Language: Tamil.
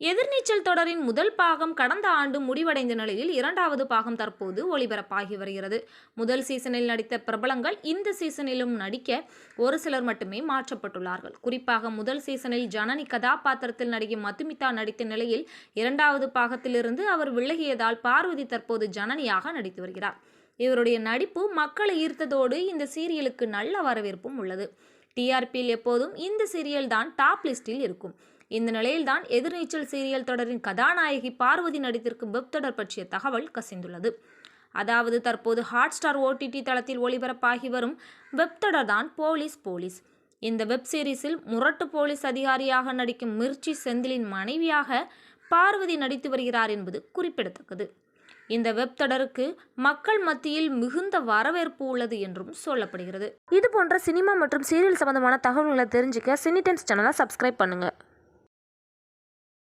எதிர்நீச்சல் தொடரின் முதல் பாகம் கடந்த ஆண்டு முடிவடைந்த நிலையில் இரண்டாவது பாகம் தற்போது ஒளிபரப்பாகி வருகிறது. முதல் சீசனில் நடித்த பிரபலங்கள் இந்த சீசனிலும் நடிக்க ஒரு சிலர் மட்டுமே மாற்றப்பட்டுள்ளார்கள். குறிப்பாக முதல் சீசனில் ஜனனி கதாபாத்திரத்தில் நடிகை மதுமிதா நடித்த நிலையில் இரண்டாவது பாகத்திலிருந்து அவர் விலகியதால் பார்வதி தற்போது ஜனனியாக நடித்து வருகிறார். இவருடைய நடிப்பு மக்களை ஈர்த்ததோடு இந்த சீரியலுக்கு நல்ல வரவேற்பும் உள்ளது. டிஆர்பியில் எப்போதும் இந்த சீரியல் தான் டாப் லிஸ்டில் இருக்கும். இந்த நிலையில்தான் எதிர்நீச்சல் சீரியல் தொடரின் கதாநாயகி பார்வதி நடித்திருக்கும் வெப் தொடர் பற்றிய தகவல் கசிந்துள்ளது. அதாவது தற்போது ஹாட் ஸ்டார் ஓடிடி தளத்தில் ஒளிபரப்பாகி வரும் வெப் தொடர் தான் போலீஸ் போலீஸ். இந்த வெப் சீரிஸில் முரட்டு போலீஸ் அதிகாரியாக நடிக்கும் மிர்ச்சி செந்திலின் மனைவியாக பார்வதி நடித்து வருகிறார் என்பது குறிப்பிடத்தக்கது. இந்த வெப் தொடருக்கு மக்கள் மத்தியில் மிகுந்த வரவேற்பு உள்ளது என்றும் சொல்லப்படுகிறது. இது போன்ற சினிமா மற்றும் சீரியல் சம்பந்தமான தகவல்களை தெரிஞ்சுக்க சினி டைம்ஸ் சேனலை சப்ஸ்கிரைப் பண்ணுங்கள்